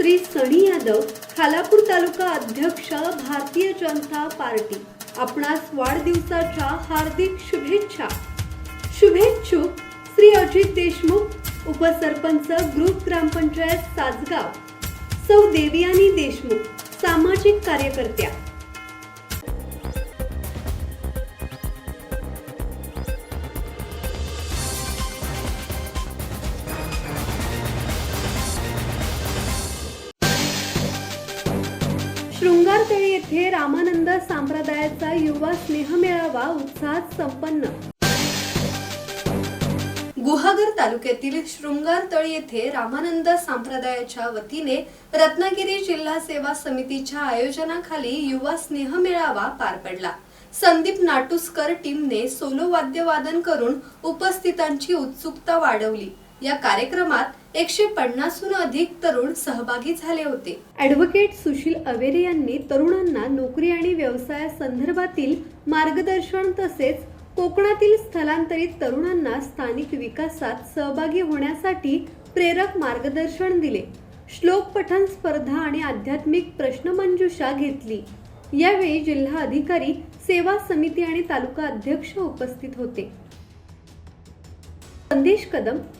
श्री सनी यादव खालापूर तालुका अध्यक्ष भारतीय जनता पार्टी. आपणास वाढदिवसाच्या हार्दिक शुभेच्छा. शुभेच्छुक श्री अजित देशमुख उपसरपंच ग्रुप ग्रामपंचायत सासगाव. सौ देवयानी देशमुख सामाजिक कार्यकर्त्या. शृंगारतळी येथे रामानंद संप्रदायाचा युवा स्नेहमेळावा उत्साहात संपन्न. गुहागर तालुक्यातील शृंगारतळी येथे रामानंद संप्रदायाच्या वतीने रत्नागिरी जिल्हा सेवा समितीच्या आयोजनाखाली युवा स्नेहमेळावा पार पडला. संदीप नाटुसकर टीमने सोलो वाद्यवादन करून उपस्थितांची उत्सुकता वाढवली. या कार्यक्रमात एकशे पन्नासहून अधिक तरुण सहभागी झाले होते. ऍडव्होकेट सुशील अवेरे यांनी तरुणांना नोकरी आणि व्यवसायासंदर्भातील मार्गदर्शन तसेच कोकणातील स्थलांतरित तरुणांना स्थानिक विकासात सहभागी होण्यासाठी प्रेरक मार्गदर्शन दिले. श्लोक पठण स्पर्धा आणि आध्यात्मिक प्रश्नमंजुषा घेतली. यावेळी जिल्हा अधिकारी सेवा समिती आणि तालुका अध्यक्ष उपस्थित होते. संदेश कदम